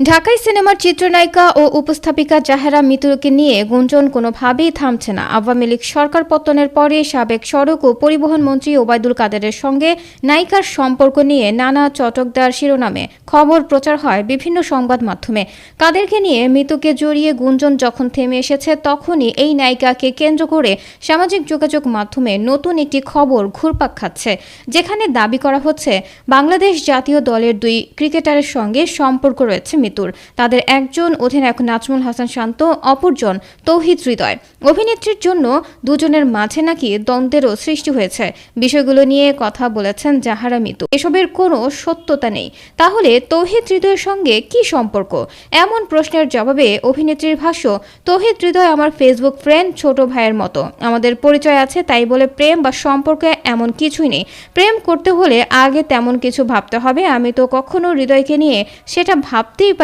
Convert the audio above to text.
ঢাকাই সিনেমার চিত্রনায়িকা ও উপস্থাপিকা জাহেরা মিতুরকে নিয়ে গুঞ্জন কোনোভাবেই থামছে না। আওয়ামী লীগ সরকার পতনের পরে সাবেক সড়ক ও পরিবহন মন্ত্রী ওবায়দুল কাদেরের সঙ্গে নায়িকার সম্পর্ক নিয়ে নানা চটকদার শিরোনামে খবর প্রচার হয় বিভিন্ন সংবাদ মাধ্যমে। কাদেরকে নিয়ে মিতুকে জড়িয়ে গুঞ্জন যখন থেমে এসেছে, তখনই এই নায়িকাকে কেন্দ্র করে সামাজিক যোগাযোগ মাধ্যমে নতুন একটি খবর ঘুরপাক খাচ্ছে, যেখানে দাবি করা হচ্ছে, বাংলাদেশ জাতীয় দলের দুই ক্রিকেটারের সঙ্গে সম্পর্ক রয়েছে মিতুর তাদের একজন অধিনায়ক নাজমুল হাসান শান্ত, অপরজন তৌহিদ হৃদয়। অভিনেত্রীর জন্য দুজনের মাঝে নাকি দ্বন্দ্বেরও সৃষ্টি হয়েছে। বিষয়গুলো নিয়ে কথা বলেছেন জাহারা মিতু। এসবের কোনো সত্যতা নেই। তাহলে তৌহিদ হৃদয়ের সঙ্গে কি সম্পর্ক? এমন প্রশ্নের জবাবে অভিনেত্রীর ভাষ্য, তৌহিদ হৃদয় আমার ফেসবুক ফ্রেন্ড ছোট ভাইয়ের মতো। আমাদের পরিচয় আছে, তাই বলে প্রেম বা সম্পর্কে এমন কিছুই নেই। প্রেম করতে হলে আগে তেমন কিছু ভাবতে হবে। আমি তো কখনো হৃদয়কে নিয়ে সেটা ভাবতেই